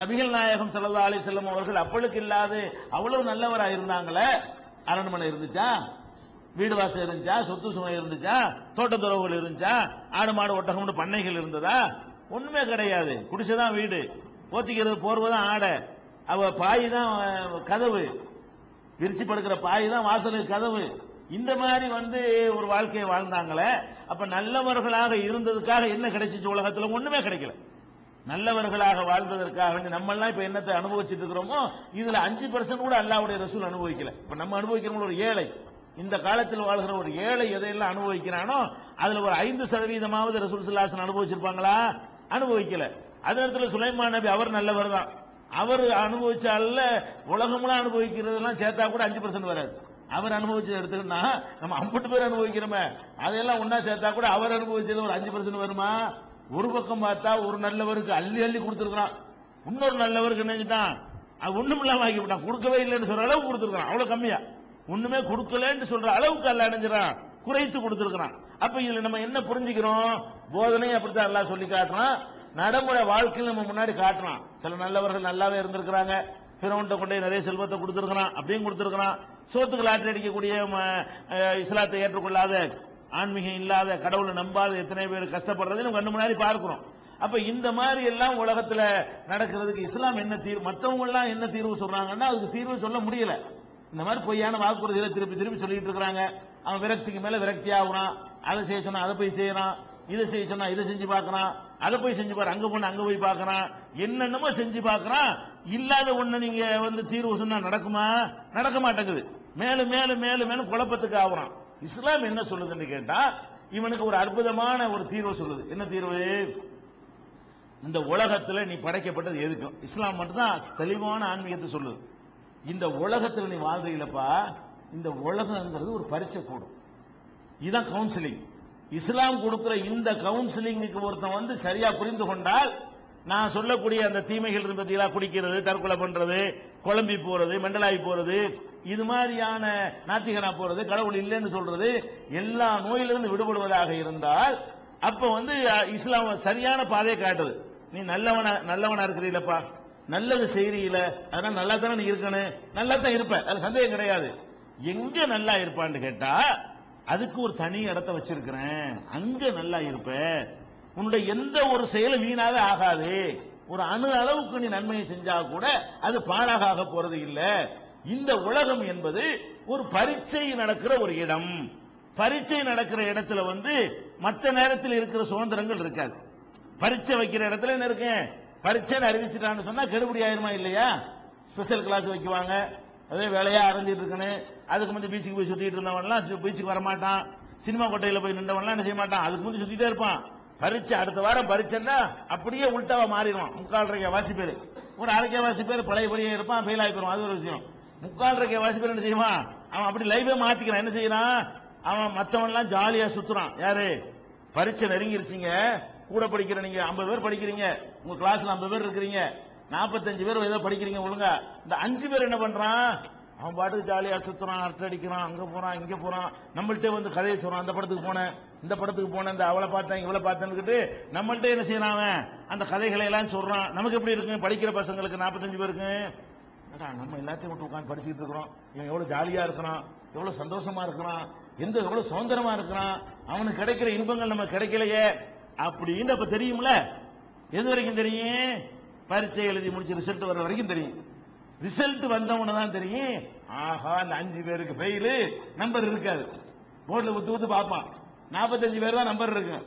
நபிகள் நாயகம் ஸல்லல்லாஹு அலி வஸல்லம் அவர்கள் அப்பளுக்கு இல்லாது அவ்வளவு நல்லவராக இருந்தாங்களே? அரண்மனை இருந்துச்சா? வீடு வாசல் இருந்துச்சா? சொத்து சுமை இருந்துச்சா? தோட்டத்துறவுகள் இருந்துச்சா? ஆடு மாடு ஒட்டகம்னு பண்ணைகள் இருந்ததா? ஒண்ணுமே கிடையாது. குடிசைதான் வீடு. போத்திக்கிறது போர்வதான் ஆடை. அவ பாய் தான் கதவு. விரிச்சு படுக்கிற பாய் தான் வாசலுக்கு கதவு. இந்த மாதிரி வந்து ஒரு வாழ்க்கையை வாழ்ந்தாங்களே. அப்ப நல்லவர்களாக இருந்ததுக்காக என்ன கிடைச்சிச்சு உலகத்துல? ஒண்ணுமே கிடைக்கல. நல்லவர்களாக வாழ்வதற்காக வேண்டி நம்ம எல்லாம் இப்ப என்னத்தை அனுபவிச்சுட்டு இருக்கிறோமோ இதுல அஞ்சு பர்சன்ட் கூட அல்லாவுடைய ரசூல் அனுபவிக்கல. இப்ப நம்ம அனுபவிக்கிறவங்க ஒரு ஏழை. இந்த காலத்தில் வாழ்கிற ஒரு ஏழை எதையெல்லாம் அனுபவிக்கிறானோ அதுல ஒரு ஐந்து சதவீதமாவது ரசூல் சுல்லாசன் அனுபவிச்சிருப்பாங்களா? அனுபவிக்கல. அதே நேரத்தில் சுலைமான் நபி அவர் நல்லவர் தான். அவர் அனுபவிச்சால உலகம்லாம் அனுபவிக்கிறதெல்லாம் சேர்த்தா கூட அஞ்சு பர்சன்ட் வராது. அவர் அனுபவிச்சது எடுத்துக்கிட்டா நம்ம ஐம்பது பேர் அனுபவிக்கிறோமே. அதெல்லாம் ஒன்னா சேர்த்தா கூட அவர் அனுபவிச்சது ஒரு அஞ்சு பர்சன்ட் வருமா? ஒரு பக்கம் பார்த்தா ஒரு நல்லவருக்கு அள்ளி அள்ளி கொடுத்துருக்கான் இன்னொரு நல்லவருக்கு நினைச்சுட்டான் அது ஒண்ணும் இல்லாம ஆக்கி விட்டான் கொடுக்கவே இல்லைன்னு சொல்ற அளவுக்கு கொடுத்துருக்கான் அவ்வளவு கம்மியா. ஒண்ணுமே கொடுக்கலன்னு சொல்ற அளவுக்கு அல்ல அடைஞ்சிடான் குறைத்து கொடுத்துருக்கிறான். அப்ப இதுல நம்ம என்ன புரிஞ்சுக்கிறோம்? போதனை அப்படித்தான் எல்லாம் சொல்லி காட்டுறான். நடைமுறை வாழ்க்கையில் நம்ம முன்னாடி காட்டுறான். சில நல்லவர்கள் நல்லாவே இருந்திருக்கிறாங்க. பிறவன்ட்ட கொண்டே நிறைய செல்வத்தை கொடுத்துருக்கிறான். அப்படியும் கொடுத்துருக்கிறான். சோத்துக்கு லாட்டரி அடிக்கக்கூடிய ம, இஸ்லாத்தை ஏற்றுக்கொள்ளாத ஆன்மீகம் இல்லாத கடவுளை நம்பாத எத்தனை பேர் கஷ்டப்படுறது நம்ம கண்ணு முன்னாடி பார்க்கிறோம். அப்ப இந்த மாதிரி எல்லாம் உலகத்துல நடக்கிறதுக்கு இஸ்லாம் என்ன தீர்வு? மற்றவங்க எல்லாம் என்ன தீர்வு சொல்றாங்கன்னா அதுக்கு தீர்வு சொல்ல முடியல. இந்த மாதிரி பொய்யான வாக்குறுதிகளை திருப்பி திருப்பி சொல்லிட்டு இருக்கிறாங்க. அவன் விரக்திக்கு மேல விரக்தி ஆகுறான். அதை செய்ய சொன்னா அதை போய் செய்யறான். இதை செய்ய சொன்னா இதை செஞ்சு பார்க்கறான். அதை போய் செஞ்சு பாரு அங்க போன அங்க போய் பார்க்கறான். என்னென்னமோ செஞ்சு பார்க்கறான். இல்லாத ஒண்ணு நீங்க வந்து தீர்வு சொன்னா நடக்குமா? நடக்க மாட்டேங்குது. மேலும் மேலும் மேலும் மேலும் குழப்பத்துக்கு ஆகுறான். இஸ்லாம் என்ன சொல்லுதுன்னு கேட்டா இவனுக்கு ஒரு அற்புதமான ஒரு தீர்வு சொல்லுது. என்ன தீர்வு? இந்த உலகத்துல நீ படைக்கப்பட்டது எதுக்கும் இஸ்லாம் மட்டும்தான் தெளிவான ஆன்மீகத்தை சொல்லுது. இந்த உலகத்தில் நீ வாழ்றீங்களப்பா இந்த உலகங்கிறது ஒரு பரீட்சை கூடும். இதுதான் கவுன்சிலிங் இஸ்லாம் கொடுக்குற இந்த கவுன்சிலிங்குக்கு ஒருத்தன் வந்து சரியா புரிந்து கொண்டால் நான் சொல்லக்கூடிய அந்த தீமைகள் இருக்கு குடிக்கிறது தற்கொலை பண்றது குழம்பி போறது மெண்டலாகி போறது இது மாதிரியான நாத்திகனா போறது கடவுள் இல்லைன்னு சொல்றது எல்லா நோயிலிருந்து விடுபடுவதாக இருந்தால் அப்ப வந்து இஸ்லாம் சரியான பாதையை காட்டுது. நீ நல்லவன நல்லவனா இருக்கிறீங்களப்பா நல்லது செய்றீல. அதனால நல்லா தானே நீ இருக்கணும். நல்லா தான் இருப்ப. அது சந்தேகம் கிடையாது. எங்க நல்லா இருப்பான்னு கேட்டா அதுக்கு ஒரு தனி இடத்த வச்சிருக்கிறேன். அங்க நல்லா இருப்ப. உன்னுடைய எந்த ஒரு செயலும் வீணாவே ஆகாது. ஒரு அணு அளவுக்கு நீ நன்மையை செஞ்சா கூட அது பாழாக ஆக போறது இல்லை. இந்த உலகம் என்பது ஒரு பரீட்சை நடக்கிற ஒரு இடம். பரீட்சை நடக்கிற இடத்துல வந்து மற்ற நேரத்தில் இருக்கிற சுதந்திரங்கள் இருக்காது. பரீட்சை வைக்கிற இடத்துல என்ன இருக்கேன் பரீட்சைன்னு அறிவிச்சிட்டான்னு சொன்னா கெடுபடி ஆயிருமா இல்லையா? ஸ்பெஷல் கிளாஸ் வைக்குவாங்க. அதே வேலையா அரைஞ்சிட்டு இருக்கணும். அதுக்கு முந்தைய பீச்சுக்கு போய் சுத்திட்டு இருந்தவன்லாம் பீச்சுக்கு வரமாட்டான். சினிமா கொட்டையில போய் நின்றவன்லாம் என்ன செய்ய மாட்டான் அதுக்கு முந்தைய சுத்திட்டே இருப்பான். பரீட்சை அடுத்த வாரம் பரீட்சைன்னா அப்படியே உள்டாவா மாறிடுவான். முக்கால் வாசி பேர். ஒரு அரைக்கா வாசி பேர் பழையபடியே இருப்பான் ஃபெயில் ஆகி போயிடும் அது ஒரு விஷயம். முக்கால் ரூபாய் வாசி பேர் என்ன செய்வான் அவன் அப்படி லைவே மாத்திக்கிறான். என்ன செய்யறான்? அவன் மற்றவன்லாம் ஜாலியா சுத்துறான். யாரு? பரீட்சை நெருங்கிருச்சிங்க. கூட படிக்கிற நீங்க 50 பேர் படிக்கிறீங்க. உங்க கிளாஸ்ல 50 பேர் இருக்கிறீங்க. 45 பேர் ஏதோ படிக்கிறீங்க ஒழுங்கா. இந்த அஞ்சு பேர் என்ன பண்றான்? அவன் பாட்டுக்கு ஜாலியா சுத்துறான் அரட்டை அடிக்கிறான் அங்க போறான் இங்க போறான். நம்மள்கிட்ட வந்து கதையை சொல்றான். அந்த படத்துக்கு போனேன் இந்த படத்துக்கு போனேன் இந்த அவளை பார்த்தேன் இவளை பார்த்தேன்னுக்கிட்டு நம்மள்கிட்ட என்ன செய்யறான் அவன்? அந்த கதைகளை எல்லாம் சொல்றான். நமக்கு எப்படி இருக்கு படிக்கிற பசங்களுக்கு 45 பேருக்கு என்னடா நம்ம எல்லாத்தையும் விட்டு உட்காந்து படிச்சுட்டு இருக்கிறோம். இவன் எவ்வளவு ஜாலியா இருக்கிறான் எவ்வளவு சந்தோஷமா இருக்கிறான் எந்த எவ்வளவு சுதந்திரமா இருக்கிறான் அவனுக்கு கிடைக்கிற இன்பங்கள் நம்ம கிடைக்கலையே அப்படின்னு அப்ப தெரியும்ல? எது வரைக்கும் தெரியும்? பரீட்சை எழுதி முடிச்சு ரிசல்ட் வர்ற வரைக்கும் தெரியும். ரிசல்ட் வந்தவன தான் தெரியும். ஆஹா அந்த அஞ்சு பேருக்கு ஃபெயிலு நம்பர் இருக்காது. போர்டில் ஊத்து ஊத்து பார்ப்பான். நாற்பத்தஞ்சு பேர் தான் நம்பர் இருக்கு.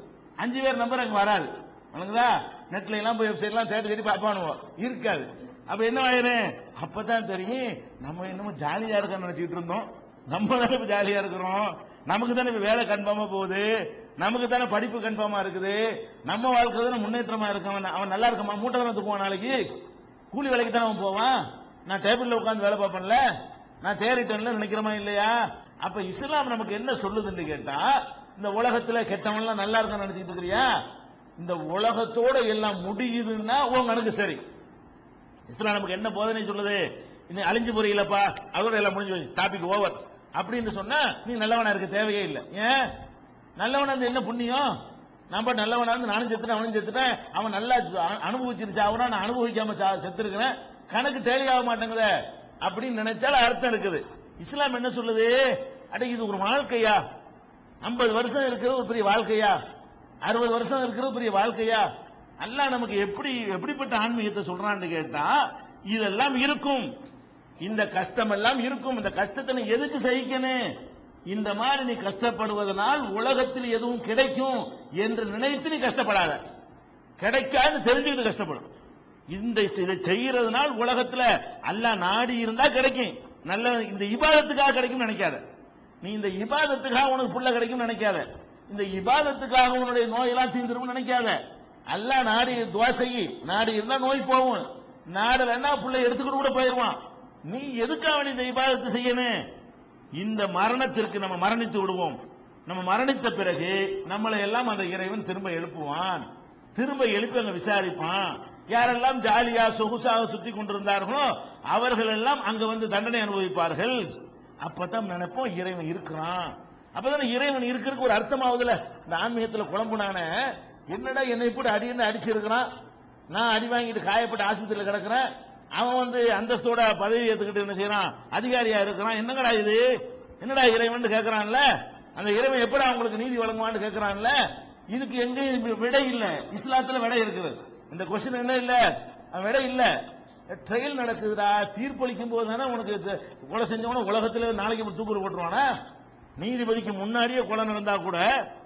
அஞ்சு பேர் நம்பர் அங்கே வராது. வணங்குதா நெட்ல எல்லாம் போய் வெப்சைட்லாம் தேடி தேடி பார்ப்பானுவோம் இருக்காது. அப்ப என்ன ஆயிரும்? அப்பதான் தெரியும். நம்ம என்னமோ ஜாலியா இருக்க நினைச்சிட்டு இருந்தோம். நம்ம தானே இப்ப ஜாலியா இருக்கிறோம். நமக்கு தானே இப்ப வேலை கன்ஃபார்மா போகுது. நமக்கு தானே படிப்பு கன்ஃபார்மா இருக்குது. நம்ம வாழ்க்கை தானே முன்னேற்றமா இருக்கவன் அவன் நல்லா இருக்கமா மூட்டை தானே தூக்குவான் நாளைக்கு. கூலி வேலைக்கு தானே அவன் போவான். நான் டேபிள்ல உட்காந்து வேலை பார்ப்பேன்ல. நான் தேறிட்டேன்ல நினைக்கிறமா இல்லையா? அப்ப இஸ்லாம் நமக்கு என்ன சொல்லுதுன்னு கேட்டா இந்த உலகத்துல கெட்டவன்லாம் நல்லா இருக்கான்னு நினைச்சிட்டு இருக்கிறியா? இந்த உலகத்தோட எல்லாம் முடியுதுன்னா உன் கணக்கு சரி. இஸ்லாம் நமக்கு என்ன போதனை சொல்லுது? இன்னும் அழிஞ்சு போறீங்களப்பா அதோட எல்லாம் முடிஞ்சு போச்சு. டாபிக் ஓவர் அப்படின்னு சொன்னா நீ நல்லவனா இருக்க தேவையே இல்லை. ஏன்? நல்லவனா இருந்து என்ன புண்ணியம்? நம்ம நல்லவனா இருந்து நானும் செத்துட்டேன் அவனும் செத்துட்டேன். அவன் நல்லா அனுபவிச்சிருச்சு அவனா நான் அனுபவிக்காம செத்துருக்கிறேன். கணக்கு தேவையாக மாட்டேங்குத மாட்டேங்குதே. அப்படின்னு நினைச்சால அர்த்தம் இருக்குது. இஸ்லாம் என்ன சொல்லுது? அட இது ஒரு வாழ்க்கையா? ஐம்பது வருஷம் இருக்கிறது ஒரு பெரிய வாழ்க்கையா? அறுபது வருஷம் இருக்கிறது பெரிய வாழ்க்கையா? அல்லாஹ் நமக்கு எப்படி எப்படிப்பட்ட ஆன்மீகத்தை சொல்றான்னு கேட்டா இதெல்லாம் இருக்கும். இந்த கஷ்டம் எல்லாம் இருக்கும். இந்த கஷ்டத்தை நீ எதுக்கு சகிக்கணும்? இந்த மாதிரி நீ கஷ்டப்படுவதனால் உலகத்தில் எதுவும் கிடைக்கும் என்று நினைத்து நீ கஷ்டப்படாத. கிடைக்காது தெரிஞ்சுக்கிட்டு கஷ்டப்படும். இந்த இதை செய்யறதுனால் உலகத்துல அல்லாஹ் நாடி இருந்தா கிடைக்கும். நல்ல இந்த இபாதத்துக்காக கிடைக்கும் நினைக்காத. நீ இந்த இபாதத்துக்காக உனக்கு புள்ள கிடைக்கும் நினைக்காத. இந்த இபாதத்துக்காக உன்னுடைய நோயெல்லாம் தீர்ந்துடும் நினைக்காத. அல்லாஹ் நாடி துவா செய்யி. நாடி இருந்தா நோய் போகும். வேணா பிள்ளை எடுத்துக்கிட்டு கூட போயிருவான். நீ எதுக்காக நீ இந்த இபாதத்தை செய்யணும் இந்த மரணத்திற்கு நம்ம மரணித்து விடுவோம். நம்ம மரணித்த பிறகு நம்மளை எல்லாம் அந்த இறைவன் திரும்ப எழுப்புவான். திரும்ப எழுப்பி அங்க விசாரிப்பான். யாரெல்லாம் ஜாலியா சொகுசாக சுத்தி கொண்டிருந்தார்களோ அவர்கள் எல்லாம் அங்க வந்து தண்டனை அனுபவிப்பார்கள். அப்பதான் நினைப்போம் இறைவன் இருக்கிறான். அப்பதான் இறைவன் இருக்கிறதுக்கு ஒரு அர்த்தமாவதுல இந்த ஆன்மீகத்துல குழம்புனான என்னடா என்னை இப்படி அடின்னு அடிச்சிருக்கிறான்? நான் அடி வாங்கிட்டு காயப்பட்டு ஆஸ்பத்திரியில் கிடக்கிறேன். அவன் வந்து அந்தஸ்தோட பதவி ஏற்றுக்கிட்டு என்ன செய்யறான்? அதிகாரியா இருக்கிறான். என்னங்கடா இது? என்னடா இறைவன் கேட்கிறான்ல அந்த இறைவன் எப்படி அவங்களுக்கு நீதி வழங்குவான்னு கேட்கிறான்ல இதுக்கு எங்கேயும் விடை இல்லை. இஸ்லாத்துல விடை இருக்குது. இந்த கொஸ்டின் என்ன இல்ல? விடை இல்ல. ட்ரையல் நடக்குதுடா. தீர்ப்பளிக்கும் போது தானே உனக்கு கொலை செஞ்சவன உலகத்துல நாளைக்கு தூக்குற போட்டுருவானா? நீதிபதிக்கு முன்னாடியே கொலை நடந்தா கூட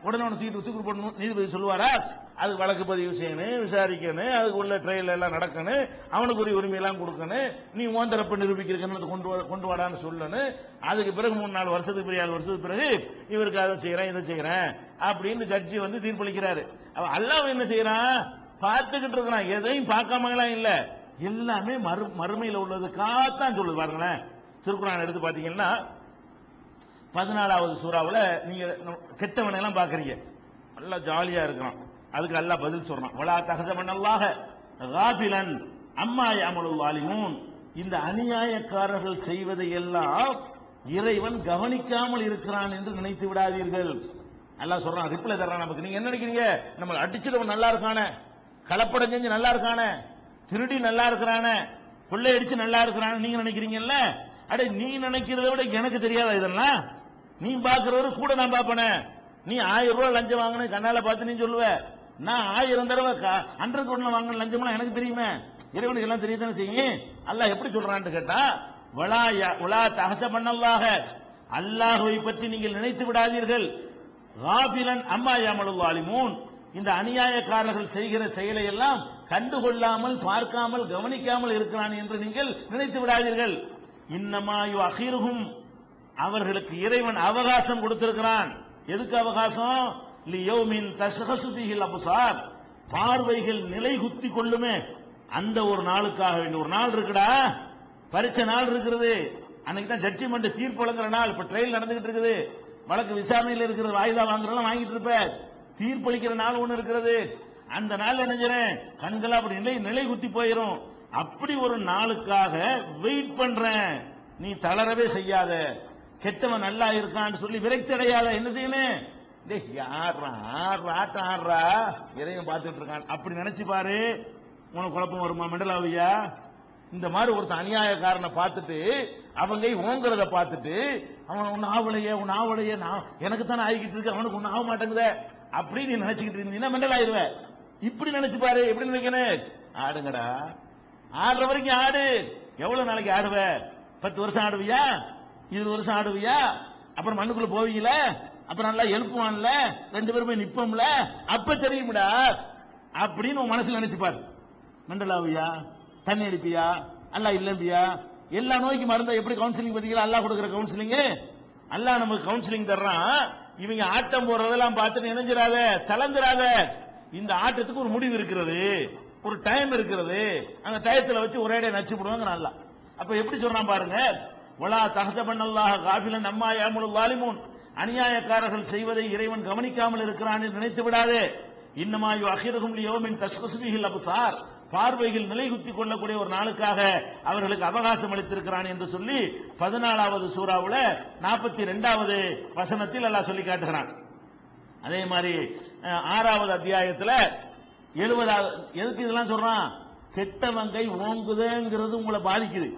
உடனே அவனை தூக்கிட்டு தூக்கு போடணும். நீதிபதி சொல்லுவாரா? அது வழக்கு பதிவு செய்யணும் விசாரிக்கணும் அதுக்கு உள்ள ட்ரையல் எல்லாம் நடக்கணும் அவனுக்கு ஒரு உரிமையெல்லாம் கொடுக்கணும் நீ ஓன் தரப்பு நிரூபிக்கிறதுக்கு கொண்டு கொண்டு வாடான்னு சொல்லணும். அதுக்கு பிறகு மூணு நாலு வருஷத்துக்கு பிறகு ஆறு வருஷத்துக்கு பிறகு இவருக்கு அதை செய்யறேன் இதை செய்யறேன் அப்படின்னு ஜட்ஜி வந்து தீர்ப்பளிக்கிறாரு. அவன் அல்லாஹ் என்ன செய்யறான்? பார்த்துக்கிட்டு இருக்கிறான். எதையும் பார்க்காமலாம் இல்ல. எல்லாமே மறு மறுமையில உள்ளதுக்காகத்தான் சொல்லுது பாருங்களேன். திருக்குறான் எடுத்து பாத்தீங்கன்னா பதினாலாவது சூறாவில் நீங்கள் கெட்டவனை பார்க்குறீங்க. நல்லா ஜாலியாக இருக்கிறான் அதுக்கு நல்லா பதில் சொல்றான். வலா தகசமன் அல்லாஹ காபிலன் அம்மா யாமலுல் வாலிமூன் இந்த அநியாயக்காரர்கள் செய்வதை எல்லாம் இறைவன் கவனிக்காமல் இருக்கிறான் என்று நினைத்து விடாதீர்கள். நல்லா சொல்றான். ரிப்ளை தர்றான் நமக்கு. நீங்க என்ன நினைக்கிறீங்க? நம்ம அடிச்சிடவன் நல்லா இருக்கானே. கலப்படம் செஞ்சு நல்லா இருக்கானே. திருடி நல்லா இருக்கிறானே. கொள்ளையடிச்சு நல்லா இருக்கிறான்னு நீங்க நினைக்கிறீங்கல்ல? அடே நீ நினைக்கிறத விட எனக்கு தெரியாதா இதெல்லாம்? நீ பாக்குறவரு கூட நான் பாப்பனே. நீ ஆயிரம் ரூபாய் லஞ்சம் வாங்கின கண்ணால பார்த்து நீ சொல்லுவ. நான் ஆயிரம் தடவை ஹண்ட்ரட் கோட்ல வாங்கின லஞ்சம்லாம் எனக்கு தெரியுமே. இறைவனுக்கு எல்லாம் தெரியுதானே செய்யும்? அல்லாஹ் எப்படி சொல்றான்னு கேட்டா வலா ய- வலா தகச பண்ணல்லாக. அல்லாஹுவை பற்றி நீங்கள் நினைத்து விடாதீர்கள். ராபிலன் அம்மா யாமலுல் ஆலிமூன் இந்த அநியாயக்காரர்கள் செய்கிற செயலை எல்லாம் கண்டுகொள்ளாமல் பார்க்காமல் கவனிக்காமல் இருக்கிறான் என்று நீங்கள் நினைத்து விடாதீர்கள். இன்னமாயு அகிருகும் அவர்களுக்கு இறைவன் அவகாசம் கொடுத்திருக்கிறான். எதுக்கு அவகாசம்? லியௌமின் தஸ்ஹசு பிஹில் பார்வைகள் நிலை குத்தி கொள்ளுமே. அந்த ஒரு நாளுக்காக வேண்டிய ஒரு நாள் இருக்குடா. பரிச்ச நாள் இருக்கிறது. அன்னைக்கு தான் ஜட்ஜ்மெண்ட் தீர்ப்பு வழங்குற நாள். இப்ப ட்ரையல் நடந்துகிட்டு இருக்குது. வழக்கு விசாரணையில் இருக்கிறது. வாய்தா வாங்குறதெல்லாம் வாங்கிட்டு இருப்ப. தீர்ப்பளிக்கிற நாள் ஒன்று இருக்கிறது அந்த நாள் நினைஞ்சிறேன் கண்கள் அப்படி நிலை நிலை குத்தி போயிரும். அப்படி ஒரு நாளுக்காக வெயிட் பண்றேன். நீ தளரவே செய்யாத. கெட்டவன் நல்லா இருக்கான்னு சொல்லி விரக்தி அடையாத என்ன செய்யணும்? டேய் ஆட்டம் ஆடுறா இறைவன் பார்த்துட்டு இருக்கான். அப்படி நினைச்சு பாரு. உனக்கு குழப்பம் வருமா மெண்டலாவியா? இந்த மாதிரி ஒருத்தன் அநியாயக்காரனை பார்த்துட்டு அவங்க ஓங்குறத பார்த்துட்டு அவன் உன் ஆவலையே உன் ஆவலையே நான் எனக்கு தானே ஆகிக்கிட்டு இருக்கு அவனுக்கு ஒன்னு ஆக மாட்டேங்குதே. அப்படி நீ நினைச்சுக்கிட்டு இருந்தீங்கன்னா மெண்டல் ஆயிருவ இப்படி நினைச்சு பாரு எப்படி நினைக்கணும்? ஆடுங்கடா. ஆடுற வரைக்கும் ஆடு. எவ்வளவு நாளைக்கு ஆடுவ? பத்து வருஷம் ஆடுவியா? இருபது வருஷம் ஆடுவியா அப்புறம் மண்ணுக்குள்ள போவீங்கள? அப்புறம் நல்லா எழுப்புவான்ல? ரெண்டு பேருமே நிப்போம்ல? அப்ப தெரியும்டா. அப்படின்னு உன் மனசுல நினைச்சுப்பாரு மண்டலாவியா? தண்ணி அடிப்பியா? அல்லா இல்லம்பியா? எல்லா நோய்க்கு மருந்தா எப்படி கவுன்சிலிங் பார்த்தீங்களா அல்லா கொடுக்குற கவுன்சிலிங் அல்லா நமக்கு கவுன்சிலிங் தர்றான். இவங்க ஆட்டம் போடுறதெல்லாம் பார்த்துட்டு நினைஞ்சிடாத தளர்ந்துடாத இந்த ஆட்டத்துக்கு ஒரு முடிவு இருக்கிறது. ஒரு டைம் இருக்கிறது. அந்த டயத்துல வச்சு ஒரே நச்சு போடுவாங்க நல்லா அப்ப எப்படி சொல்றான் பாருங்க? வலா தகசபன் அல்லாஹ் காபிலன் அம்மா யாமுல் வாலிமூன் அநியாயக்காரர்கள் செய்வதை இறைவன் கவனிக்காமல் இருக்கிறான் என்று நினைத்து விடாதே. இன்னமாயு அகிரகும் லியோமின் தஸ்கசுபிகில் அபுசார். பார்வையில் நிலைகுத்தி கொள்ளக்கூடிய ஒரு நாளுக்காக அவர்களுக்கு அவகாசம் அளித்திருக்கிறான் என்று சொல்லி பதினாலாவது சூறாவுல நாற்பத்தி ரெண்டாவது வசனத்தில் அல்லாஹ் சொல்லி காட்டுகிறான். அதே மாதிரி ஆறாவது அத்தியாயத்துல எழுபதாவது எதுக்கு இதெல்லாம் சொல்றான்? கெட்டவங்கை ஓங்குதுங்கிறது உங்களை பாதிக்குது.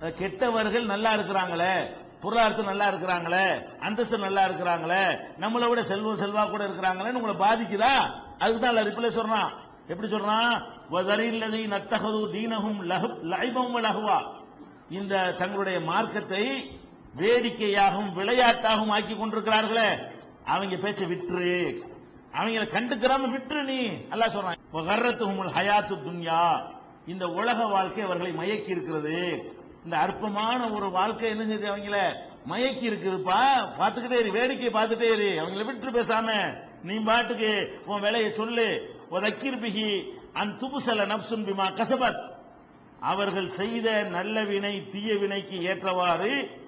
கெட்டவர்கள் நல்லா இருக்கிறாங்களே பொருளாதாரத்தில் நல்லா இருக்கிறாங்களே அந்தஸ்து நல்லா இருக்கிறாங்களே நம்மளை விட செல்வம் செல்வா கூட இருக்கிறாங்களேன்னு உங்களை பாதிக்குதா? அதுக்கு தான் ரிப்ளை சொல்றான். எப்படி சொல்றான்? வதரில்லதி நத்தகது தீனகும் லைபம் லகுவா இந்த தங்களுடைய மார்க்கத்தை வேடிக்கையாகவும் விளையாட்டாகவும் ஆக்கி கொண்டிருக்கிறார்களே. அவங்க பேச்சை விட்டுரு. அவங்கள கண்டுக்கிறாம விட்டுரு நீ. அல்லாஹ் சொல்றான் ஹயாத்து துன்யா. இந்த உலக வாழ்க்கை அவர்களை மயக்கி இருக்கிறது. இந்த அற்பமான ஒரு வாழ்க்கை என்ன அவங்கள? மயக்கி இருக்குதுப்பா. பார்த்துக்கிட்டே இரு வேடிக்கை பார்த்துட்டே இரு. அவங்கள விட்டு பேசாம நீ பாட்டுக்கு உன் வேலையை சொல்லு. உதக்கிர் பிகி அன் துபுசல நப்சுன் பிமா கசபத். அவர்கள் செய்த நல்ல வினை தீய வினைக்கு ஏற்றவாறு